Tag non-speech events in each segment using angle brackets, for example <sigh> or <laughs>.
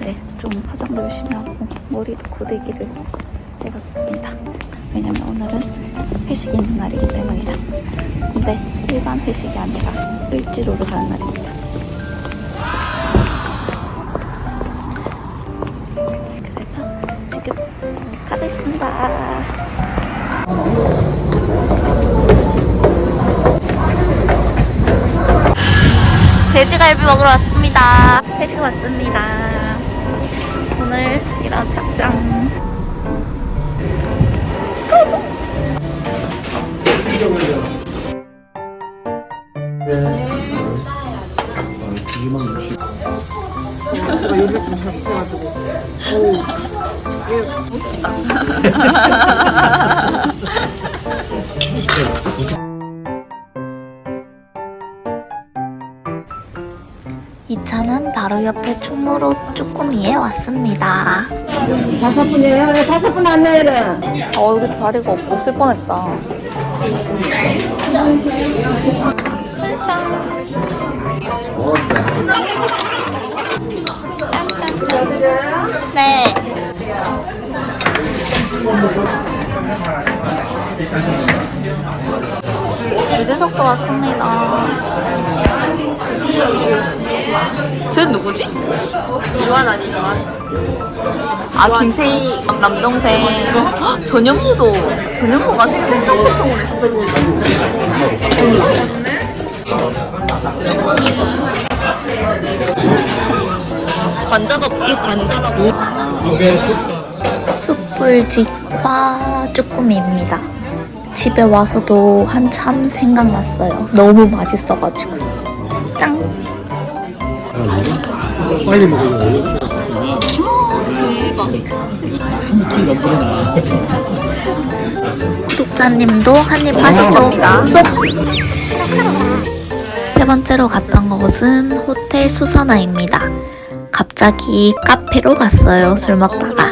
네, 좀 화장도 열심히 하고 머리도 고데기를 해봤습니다. 왜냐면 오늘은 회식이 있는 날이기 때문이죠. 근데 일반 회식이 아니라 을지로로 가는 날입니다. 그래서 지금 가고 있습니다. 돼지갈비 먹으러 왔습니다. 회식 왔습니다. 오늘 이런 착장. 제가 요리를 좀 잘못해가지고 어우 이 차는 바로 옆에 충무로 쭈꾸미에 왔습니다. 다섯 분이에요? 네, 다섯 분 안내해라 어, 여기 자리가 없, 없을 뻔했다. 네. 유재석도 왔습니다. 쟤 누구지? 유한 아니 유한 아 김태희 남동생 헉, 전현무도 전현무가 생방송을 했어 관자가 이 관자가 숯불 직화 쭈꾸미입니다. 집에 와서도 한참 생각났어요. 너무 맛있어가지고 짱. 빨리 먹어요. 구독자님도 한입 하시죠. 쏙. 세 번째로 갔던 곳은 호텔 수선화입니다. 갑자기 카페로 갔어요. 술 먹다가.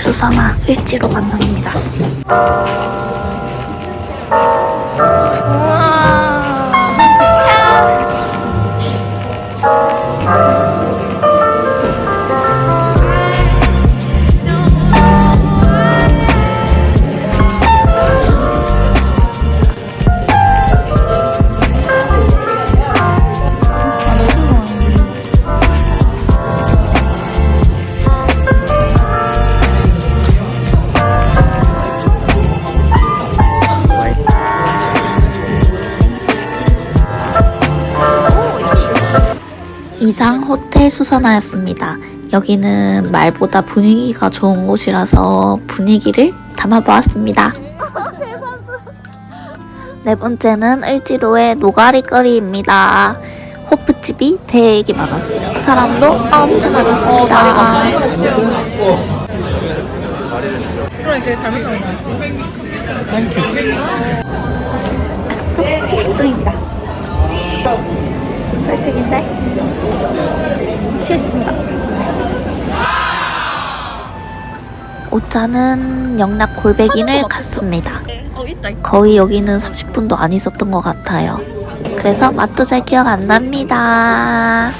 수선화 일지로 완성입니다. 이상 호텔 수선화였습니다. 여기는 말보다 분위기가 좋은 곳이라서 분위기를 담아보았습니다. <laughs> 네 번째는 을지로의 노가리거리입니다. 호프집이 되게 많았어요. 사람도 엄청 많았습니다. 거야 아직도 회식 중입니다. 회식인데 취했습니다. 오차는 영락 골백인을 갔습니다. 어 있다 있다 거의 여기는 30분도 안 있었던 것 같아요. 그래서 맛도 잘 기억 안 납니다.